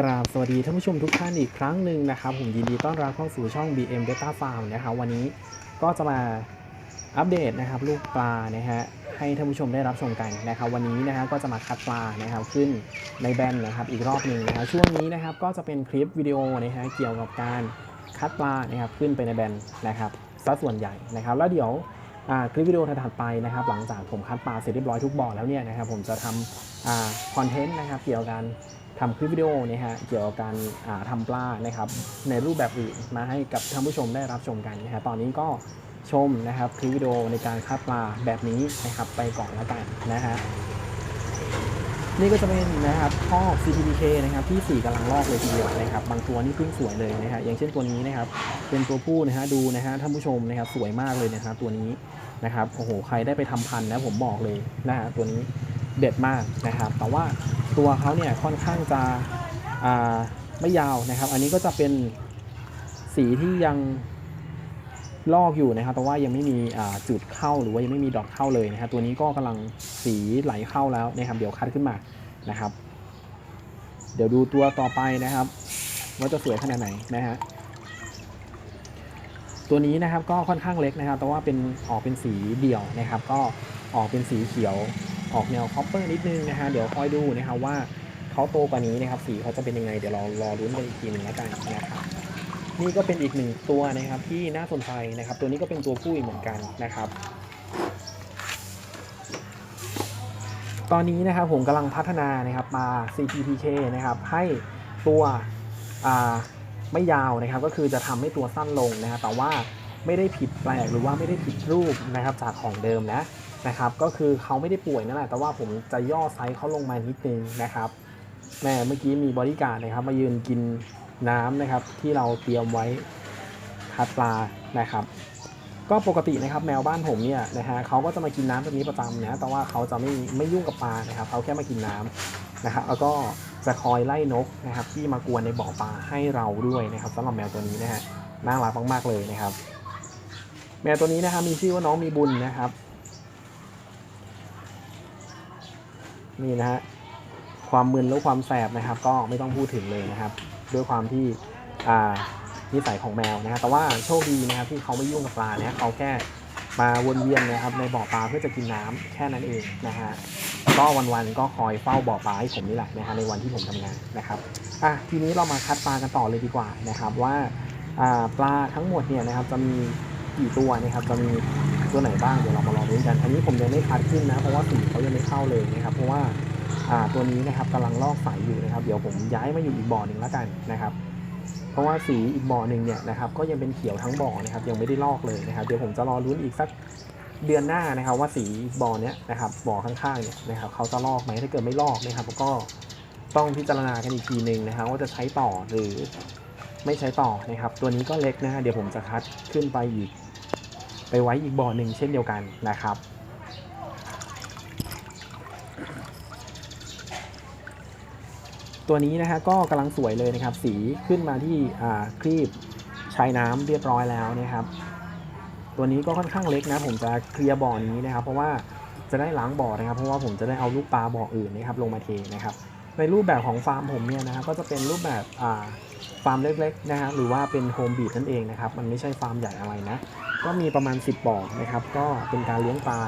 กราบสวัสดีท่านผู้ชมทุกท่านอีกครั้งหนึ่งนะครับผมยินดีต้อนรับเข้าสู่ช่อง BM Data Farm นะครับวันนี้ก็จะมาอัปเดตนะครับลูกปลานะฮะให้ท่านผู้ชมได้รับชมกันนะครับวันนี้นะฮะก็จะมาคัดปลานะครับขึ้นในแบนนะครับอีกรอบหนึ่งนะครับช่วงนี้นะครับก็จะเป็นคลิปวิดีโอนะฮะเกี่ยวกับการคัดปลานะครับขึ้นไปในแบนนะครับซะส่วนใหญ่นะครับ แล้วเดี๋ยวคลิปวิดีโอถัดไปนะครับ หลังจากผมคัดปลาเสร็จเรียบร้อยทุกบ่อแล้วเนี่ยนะครับผมจะทำคอนเทนต์นะครับเกี่ยวกับ ทำคลิปวิดีโอนะฮะเกี่ยวกับการทำปลานะครับในรูปแบบอื่นมาให้กับท่านผู้ชมได้รับชมกันนะฮะตอนนี้ก็ชมนะครับคลิปวิดีโอในการคัดปลาแบบนี้นะครับไปก่อนแล้วกันนะฮะนี่ก็จะเป็นนะครับท่อ CTPK นะครับที่ 4กำลังลอกเลยทีเดียวนะครับ บางตัวนี่เพิ่งสวยเลยนะฮะอย่างเช่นตัวนี้นะครับ เป็นตัวผู้นะฮะดูนะฮะท่านผู้ชมนะครับสวยมากเลยนะครับตัวนี้นะครับโอ้โหใครได้ไปทำพันธุ์นะผมบอกเลยนะฮะตัวนี้ เด็ดมากนะครับ แต่ว่าตัวเขาเนี่ยค่อนข้างจะไม่ยาวนะครับ อันนี้ก็จะเป็นสีที่ยังลอกอยู่นะครับ แต่ว่ายังไม่มีจุดเข้าหรือว่ายังไม่มีดอกเข้าเลยนะครับ ตัวนี้ก็กำลังสีไหลเข้าแล้วนะครับ เดี๋ยวคัดขึ้นมานะครับ เดี๋ยวดูตัวต่อไปนะครับ ว่าจะสวยขนาดไหนนะฮะตัวนี้นะครับก็ค่อนข้างเล็กนะครับ แต่ว่าเป็นออกเป็นสีเดี่ยวนะครับ ก็ออกเป็นสีเขียว ออกแนวคอปเปอร์นิดนึงนะฮะเดี๋ยวคอยดูนะครับว่าเขาโตกว่านี้นะครับสีเขาจะเป็นยังไงเดี๋ยวเรารอรุ้นกันอีกทีหนึ่งแล้วกันนะครับนี่ก็เป็นอีกหนึ่งตัวนะครับที่น่าสนใจนะครับ ตัวนี้ก็เป็นตัวผู้อีกเหมือนกันนะครับ ตอนนี้นะครับผมกำลังพัฒนานะครับมา CPPK นะครับให้ตัวไม่ยาวนะครับ ก็คือจะทำให้ตัวสั้นลงนะครับแต่ว่าไม่ได้ผิดแปลกหรือว่าไม่ได้ผิดรูปนะครับจากของเดิมนะ นะครับก็คือเขาไม่ได้ป่วยนั่นแหละแต่ว่าผมจะย่อไซส์เขาลงมานิดนึงนะครับแม่เมื่อกี้มีบริการดนะครับ มายืนกินน้ำนะครับ ที่เราเตรียมไว้คัดปลานะครับ ก็ปกตินะครับแมวบ้านผมเนี่ยนะฮะเขาก็จะมากินน้ำแบบนี้ประจำนะแต่ว่าเขาจะไม่ไม่ยุ่งกับปลานะครับเขาแค่มากินน้ำนะครับแล้วก็จะคอยไล่นกนะครับ ที่มากวนในบ่อปลาให้เราด้วยนะครับสำหรับแมวตัวนี้นะฮะน่ารักมากๆเลยนะครับ แมวตัวนี้นะครับมีชื่อว่าน้องมีบุญนะครับ นี่นะฮะความมึนและความแสบนะครับ ก็ไม่ต้องพูดถึงเลยนะครับ ด้วยความที่อ่านิสัยของแมวนะฮะแต่ว่าโชคดีนะครับที่เขาไม่ยุ่งกับปลานะเขาแค่มาวนเวียนนะครับในบ่อปลาเพื่อจะกินน้ำแค่นั้นเองนะฮะก็วันๆก็คอยเฝ้าบ่อปลาให้ผมนี่แหละนะฮะในวันที่ผมทำงานนะครับอะทีนี้เรามาคัดปลากันต่อเลยดีกว่านะครับว่าปลาทั้งหมดเนี่ยนะครับจะมี กี่ตัวนะครับจะมีตัวไหนบ้างเดี๋ยวเรามารอดูกัน อันนี้ผมยังไม่คัดขึ้นนะ เพราะว่าสีเขายังไม่เข้าเลยนะครับ เพราะว่าอ่าตัวนี้นะครับกำลังลอกสายอยู่นะครับ เดี๋ยวผมย้ายมาอยู่อีกบ่อหนึ่งแล้วกันนะครับ เพราะว่าสีอีกบ่อหนึ่งเนี่ยนะครับ ก็ยังเป็นเขียวทั้งบ่อนะครับ ยังไม่ได้ลอกเลยนะครับ เดี๋ยวผมจะรอรุ้นอีกสักเดือนหน้านะครับ ว่าสีบ่อเนี้ยนะครับบ่อข้างๆเนี่ยนะครับเขาจะลอกไหมถ้าเกิดไม่ลอกนะครับก็ต้องพิจารณากันอีกทีหนึ่งนะครับว่าจะใช้ต่อหรือไม่ใช้ต่อนะครับ ตัวนี้ก็เล็กนะฮะเดี๋ยวผมจะคัดขึ้นไปอีก ไปไว้อีกบ่อหนึ่งเช่นเดียวกันนะครับ ตัวนี้นะฮะก็กำลังสวยเลยนะครับ สีขึ้นมาที่ครีบชายน้ำเรียบร้อยแล้วนะครับ ตัวนี้ก็ค่อนข้างเล็กนะ ผมจะเคลียร์บ่อนี้นะครับ เพราะว่าจะได้ล้างบ่อนะครับ เพราะว่าผมจะได้เอาลูกปลาบ่ออื่นนะครับ ลงมาเทนะครับ ในรูปแบบของฟาร์มผมเนี่ยนะครับก็จะเป็นรูปแบบอ่าฟาร์มเล็กๆนะฮะหรือว่าเป็นโฮมบีดนั่นเองนะครับมันไม่ใช่ฟาร์มใหญ่อะไรนะก็มีประมาณ 10บ่อนะครับก็เป็นการเลี้ยงปลา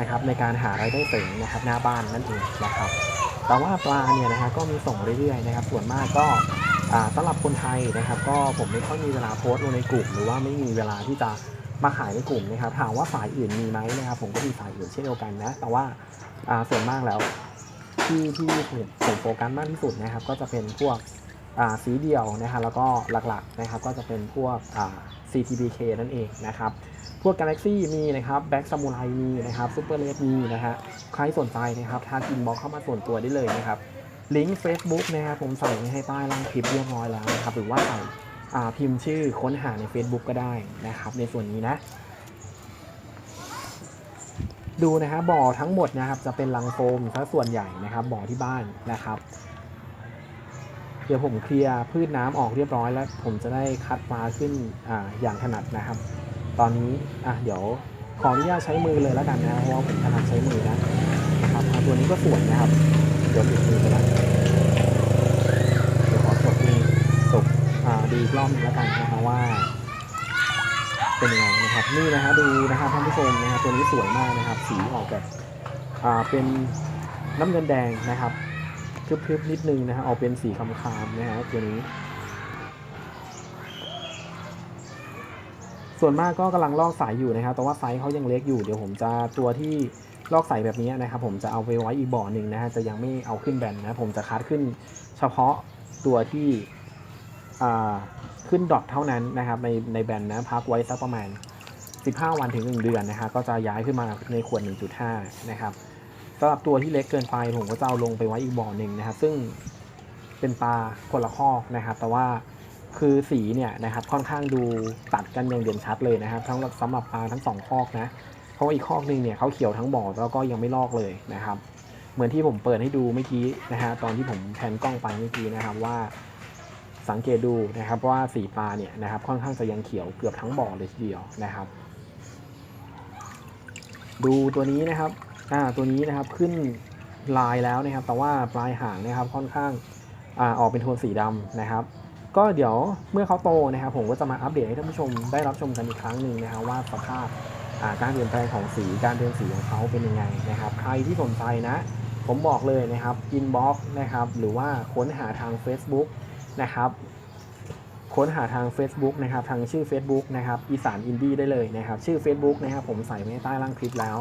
นะครับในการหารายได้เสริมนะครับหน้าบ้านนั่นเองนะครับแต่ว่าปลาเนี่ยนะฮะก็มีส่งเรื่อยๆนะครับ ส่วนมากก็สำหรับคนไทยนะครับ ก็ผมไม่ค่อยมีเวลาโพสต์ลงในกลุ่ม หรือว่าไม่มีเวลาที่จะมาขายในกลุ่มนะครับถามว่าสายอื่นมีไหมนะครับผมก็มีสายอื่นเช่นเดียวกันนะ แต่ว่าส่วนมากแล้ว ที่ที่ผมโฟกัสมากที่สุดนะครับ ก็จะเป็นพวกสีเดียวนะฮะแล้วก็หลักๆนะครับก็จะเป็นพวก CTBK นั่นเองนะครับ พวก Galaxy มีนะครับแบ็กซามูไรมีนะครับซูเปอร์เลมีนะฮะใครสนใจนะครับทางอินบ็อกเข้ามาส่วนตัวได้เลยนะครับลิงก์ Facebook นะครับผมใส่ไว้ให้ใต้ล่างคลิปเรียบร้อยแล้วนะครับหรือว่าใส่พิมพ์ชื่อค้นหาใน Facebook ก็ได้นะครับในส่วนนี้นะ ดูนะครับบ่อทั้งหมดนะครับจะเป็นลังโฟมซะส่วนใหญ่นะครับบ่อที่บ้านนะครับเดี๋ยวผมเคลียร์พืชน้ำออกเรียบร้อยแล้ว ผมจะได้คัดปลาขึ้นอ่าอย่างถนัดนะครับ ตอนนี้อะเดี๋ยวขออนุญาตใช้มือเลยแล้วกันนะเพราะว่าผมถนัดใช้มือนะนะครับตัวนี้ก็สวยนะครับเดี๋ยวปิดมือไปแล้วเดี๋ยวขออีกรอบหนึงแล้วกันนะครับว่า เป็นยังไงนะครับนี่นะฮะดูนะครับท่านผู้ชมนะครับตัวนี้สวยมากนะครับ สีออกแบบอ่าเป็นน้ำเงินแดงนะครับทึบๆนิดนึงนะฮะออกเป็นสีคำคามนะฮะตัวนี้ ส่วนมากก็กำลังลอกสายอยู่นะครับ แต่ว่าไซส์เขายังเล็กอยู่เดี๋ยวผมจะตัวที่ลอกสายแบบนี้นะครับผมจะเอาไปไว้อีกบ่อหนึ่งนะฮะจะยังไม่เอาขึ้นแบนนะผมจะคัดขึ้นเฉพาะตัวที่อ่า ขึ้นดอทเท่านั้นนะครับในในแบนนะพักไว้สักประมาณ 15 วันถึง 1 เดือนนะฮะก็จะย้ายขึ้นมาในขวด 1.5 นะครับสำหรับตัวที่เล็กเกินไปผมก็จะเอาลงไปไว้อีกบ่อหนึ่งนะครับ ซึ่งเป็นปลาคนละคอกนะครับ แต่ว่าคือสีเนี่ยนะครับค่อนข้างดูตัดกันอย่างเด่นชัดเลยนะครับ ทั้งสำหรับปลาทั้งสองคอกนะเพราะว่าอีกคอกหนึ่งเนี่ยเขาเขียวทั้งบ่อแล้วก็ยังไม่ลอกเลยนะครับ เหมือนที่ผมเปิดให้ดูเมื่อกี้นะฮะตอนที่ผมแพนกล้องไปเมื่อกี้นะครับว่า สังเกตดูนะครับว่าสีปลาเนี่ยนะครับค่อนข้างจะยังเขียวเกือบทั้งบ่อเลยทีเดียวนะครับ ดูตัวนี้นะครับอ่าตัวนี้นะครับขึ้นลายแล้วนะครับ แต่ว่าปลายหางนะครับค่อนข้างอ่าออกเป็นโทนสีดำนะครับ ก็เดี๋ยวเมื่อเขาโตนะครับ ผมก็จะมาอัปเดตให้ท่านผู้ชมได้รับชมกันอีกครั้งหนึ่งนะครับว่าสภาพอ่าการเปลี่ยนแปลงของสีการเรียงสีของเขาเป็นยังไงนะครับ ใครที่สนใจนะ ผมบอกเลยนะครับอินบ็อกซ์นะครับ หรือว่าค้นหาทาง Facebook นะครับ ค้นหาทาง Facebook นะครับ ทางชื่อ Facebook นะครับอีสานอินดี้ได้เลยนะครับ ชื่อ Facebook นะครับ ผมใส่ไว้ใต้ล่างคลิปแล้ว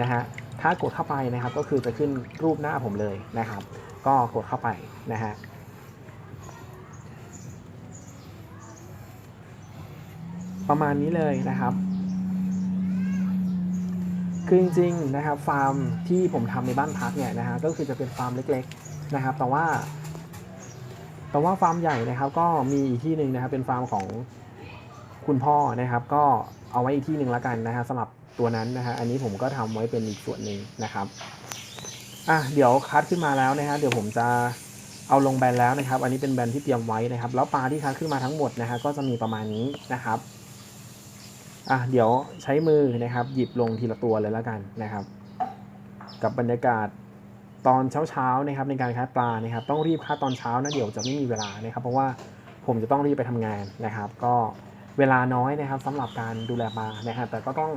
นะฮะถ้ากดเข้าไปนะครับก็คือจะขึ้นรูปหน้าผมเลยนะครับ ก็กดเข้าไปนะฮะประมาณนี้เลยนะครับ คือจริงๆนะครับฟาร์มที่ผมทำในบ้านพักเนี่ยนะฮะก็คือจะเป็นฟาร์มเล็กๆนะครับ แต่ว่า แต่ว่าฟาร์มใหญ่นะครับก็มีอีกที่หนึ่งนะครับเป็นฟาร์มของคุณพ่อนะครับ ก็เอาไว้อีกที่หนึ่งละกันนะฮะสำหรับตัวนั้นนะฮะอันนี้ผมก็ทำไว้เป็นอีกส่วนหนึ่งนะครับอะเดี๋ยวคัดขึ้นมาแล้วนะฮะเดี๋ยวผมจะเอาลงแบนแล้วนะครับ อันนี้เป็นแบนที่เตรียมไว้นะครับ แล้วปลาที่คัดขึ้นมาทั้งหมดนะฮะก็จะมีประมาณนี้นะครับอะเดี๋ยวใช้มือนะครับ หยิบลงทีละตัวเลยล้วกันนะครับ กับบรรยากาศ ตอนเช้าๆนะครับในการคัดปลานะครับต้องรีบคัดตอนเช้านะเดี๋ยวจะไม่มีเวลานะครับ เพราะว่าผมจะต้องรีบไปทำงานนะครับ ก็เวลาน้อยนะครับสำหรับการดูแลปลานะครับแต่ก็ต้อง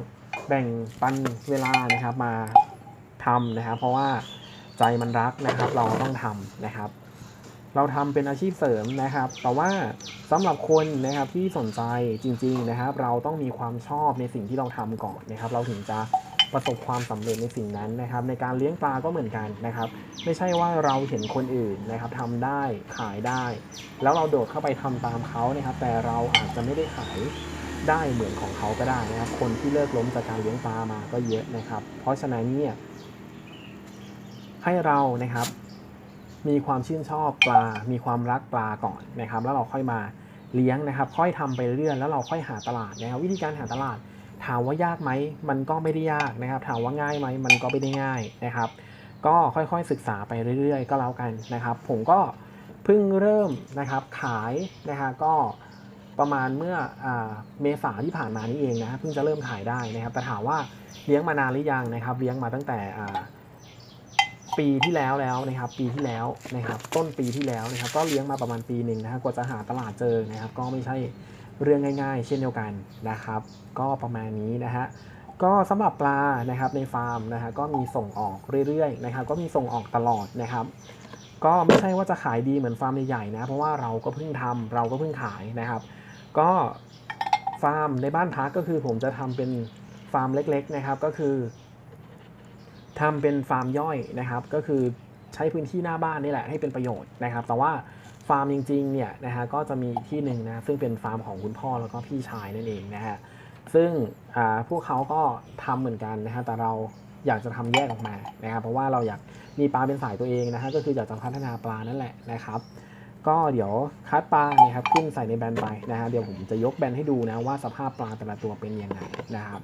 แบ่งปันเวลานะครับมาทำนะครับ เพราะว่าใจมันรักนะครับ เราต้องทำนะครับ เราทำเป็นอาชีพเสริมนะครับ แต่ว่าสำหรับคนนะครับที่สนใจจริง ๆนะครับ เราต้องมีความชอบในสิ่งที่เราทำก่อนนะครับ เราถึงจะ ประสบความสำเร็จในสิ่งนั้นนะครับ ในการเลี้ยงปลาก็เหมือนกันนะครับ ไม่ใช่ว่าเราเห็นคนอื่นนะครับทำได้ขายได้ แล้วเราโดดเข้าไปทำตามเขานะครับ แต่เราอาจจะไม่ได้ขายได้เหมือนของเขาก็ได้นะครับ คนที่เลิกล้มจากการเลี้ยงปลามาก็เยอะนะครับ เพราะฉะนั้นเนี่ยให้เรานะครับมีความชื่นชอบปลา มีความรักปลาก่อนนะครับ แล้วเราค่อยมาเลี้ยงนะครับ ค่อยทำไปเรื่อยแล้วเราค่อยหาตลาดนะครับ วิธีการหาตลาด ถามว่ายากไหมมันก็ไม่ได้ยากนะครับ ถามว่าง่ายไหมมันก็ไม่ได้ง่ายนะครับ ก็ค่อยๆศึกษาไปเรื่อยๆ ก็แล้วกันนะครับ ผมก็เพิ่งเริ่มนะครับขายนะฮะก็ประมาณเมื่ออเมษาที่ผ่านมานี่เองนะเพิ่งจะเริ่มขายได้นะครับ แต่ถามว่าเลี้ยงมานานหรือยังนะครับ เลี้ยงมาตั้งแต่ปีที่แล้วแล้วนะครับ ปีที่แล้วนะครับ ต้นปีที่แล้วนะครับ ก็เลี้ยงมาประมาณปีหนึ่งนะครับกว่าจะหาตลาดเจอนะครับ ก็ไม่ใช่ เรื่องง่ายๆ เช่นเดียวกันนะครับ ก็ประมาณนี้นะฮะก็สำหรับปลานะครับในฟาร์มนะฮะก็มีส่งออกเรื่อยๆนะครับ ก็มีส่งออกตลอดนะครับ ก็ไม่ใช่ว่าจะขายดีเหมือนฟาร์มใหญ่ๆนะเพราะว่าเราก็เพิ่งทำเราก็เพิ่งขายนะครับ ก็ฟาร์มในบ้านพักก็คือผมจะทำเป็นฟาร์มเล็กๆนะครับก็คือทำเป็นฟาร์มย่อยนะครับ ก็คือใช้พื้นที่หน้าบ้านนี่แหละให้เป็นประโยชน์นะครับ แต่ว่า ฟาร์มจริงๆเนี่ยนะฮะก็จะมีที่หนึ่งนะซึ่งเป็นฟาร์มของคุณพ่อแล้วก็พี่ชายนั่นเองนะฮะซึ่งพวกเขาก็ทำเหมือนกันนะฮะแต่เราอยากจะทำแยกออกมานะครับเพราะว่าเราอยากมีปลาเป็นสายตัวเองนะฮะก็คืออยากจะพัฒนาปลานั่นแหละนะครับก็เดี๋ยวคัดปลาเนี่ยครับขึ้นใส่ในแบนไปนะฮะเดี๋ยวผมจะยกแบนให้ดูนะว่าสภาพปลาแต่ละตัวเป็นยังไงนะครับ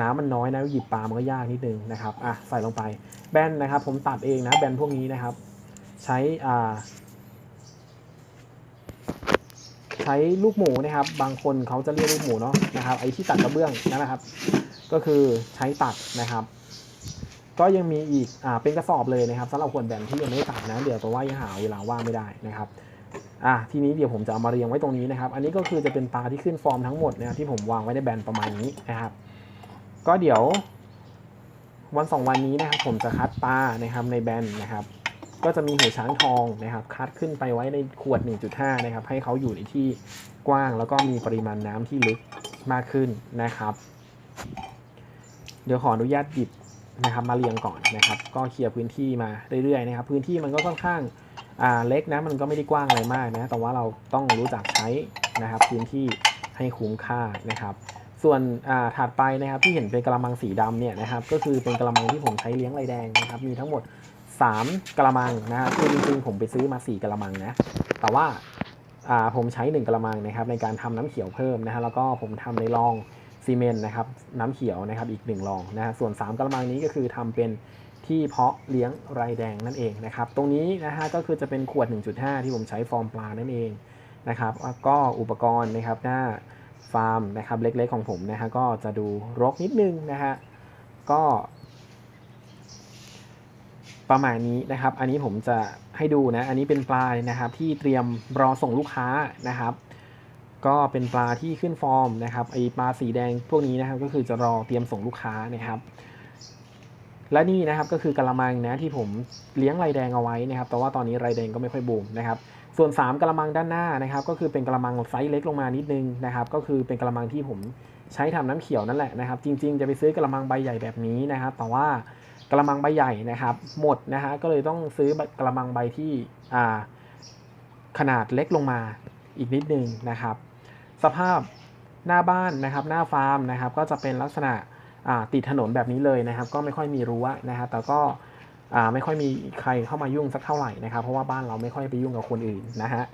น้ำมันน้อยนะหยิบปลามันก็ยากนิดนึงนะครับอะใส่ลงไปแบนนะครับ ผมตัดเองนะแบนพวกนี้นะครับ ใช้อ่า ใช้ลูกหมูนะครับ บางคนเขาจะเรียกลูกหมูเนาะนะครับไอ้ที่ตัดกระเบื้องนั่นนะครับ ก็คือใช้ตัดนะครับ ก็ยังมีอีกอ่าเป็นกระสอบเลยนะครับสำหรับคนแบนที่ยังไม่ได้ตัดนะเดี๋ยวตัวว่ายังหาเวลาว่างไม่ได้นะครับอะทีนี้เดี๋ยวผมจะเอามาเรียงไว้ตรงนี้นะครับ อันนี้ก็คือจะเป็นปลาที่ขึ้นฟอร์มทั้งหมดนะครับที่ผมวางไว้ในแบนประมาณนี้นะครับ ก็เดี๋ยววันสองวันนี้นะครับผมจะคัดปลานะครับในแบนนะครับ ก็จะมีหูช้างทองนะครับคัดขึ้นไปไว้ในขวด 1.5 นะครับ ให้เขาอยู่ในที่กว้าง แล้วก็มีปริมาณน้ำที่ลึกมากขึ้นนะครับ เดี๋ยวขออนุญาตหยิบนะครับมาเรียงก่อนนะครับ ก็เคลียร์พื้นที่มาเรื่อยๆนะครับ พื้นที่มันก็ค่อนข้างเล็กนะมันก็ไม่ได้กว้างอะไรมากนะแต่ว่าเราต้องรู้จักใช้นะครับพื้นที่ให้คุ้มค่านะครับ ส่วนอ่าถัดไปนะครับที่เห็นเป็นกระมังสีดำเนี่ยนะครับก็คือเป็นกระมังที่ผมใช้เลี้ยงไรแดงนะครับ มีทั้งหมด 3กระมังนะครับคือจริงๆผมไปซื้อมา 4กระมังนะแต่ว่าผมใช้ 1กระมังนะครับในการทำน้ำเขียวเพิ่มนะฮะแล้วก็ผมทำในรองซีเมนต์นะครับน้ำเขียวนะครับอีก1รองนะฮะส่วน 3กระมังนี้ก็คือทำเป็นที่เพาะเลี้ยงไรแดงนั่นเองนะครับตรงนี้นะฮะก็คือจะเป็นขวด 1.5 ที่ผมใช้ฟอร์มปลานั่นเองนะครับแล้วก็อุปกรณ์นะครับหน้าฟาร์มนะครับเล็กๆของผมนะฮะก็จะดูรกนิดนึงนะฮะก็ ประมาณนี้นะครับ อันนี้ผมจะให้ดูนะ อันนี้เป็นปลานะครับ ที่เตรียมรอส่งลูกค้านะครับ ก็เป็นปลาที่ขึ้นฟอร์มนะครับไอปลาสีแดงพวกนี้นะครับ ก็คือจะรอเตรียมส่งลูกค้านะครับ และนี่นะครับก็คือกระมังนะที่ผมเลี้ยงไรแดงเอาไว้นะครับ แต่ว่าตอนนี้ไรแดงก็ไม่ค่อยบูมนะครับ ส่วน 3กระมังด้านหน้านะครับ ก็คือเป็นกระมังไซส์เล็กลงมานิดนึงนะครับ ก็คือเป็นกระมังที่ผมใช้ทำน้ำเขียวนั่นแหละนะครับ จริง ๆ จะไปซื้อกระมังใบใหญ่แบบนี้นะครับ แต่ว่า กระมังใบใหญ่นะครับ หมดนะฮะก็เลยต้องซื้อกระมังใบที่ขนาดเล็กลงมาอีกนิดนึงนะครับ สภาพหน้าบ้านนะครับ หน้าฟาร์มนะครับ ก็จะเป็นลักษณะติดถนนแบบนี้เลยนะครับ ก็ไม่ค่อยมีรั้วนะครับแต่ก็ไม่ค่อยมีใครเข้ามายุ่งสักเท่าไหร่นะครับ เพราะว่าบ้านเราไม่ค่อยไปยุ่งกับคนอื่นนะฮะ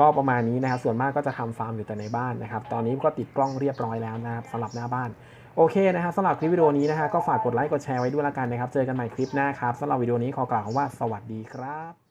ก็ประมาณนี้นะครับส่วนมากก็จะทำฟาร์มอยู่แต่ในบ้านนะครับ ตอนนี้ก็ติดกล้องเรียบร้อยแล้วนะครับสำหรับหน้าบ้าน โอเคนะครับสำหรับคลิปวิดีโอนี้นะฮะก็ฝากกดไลค์กดแชร์ไว้ด้วยละกันนะครับ เจอกันใหม่คลิปหน้าครับสำหรับวิดีโอนี้ขอกล่าวคำว่าสวัสดีครับ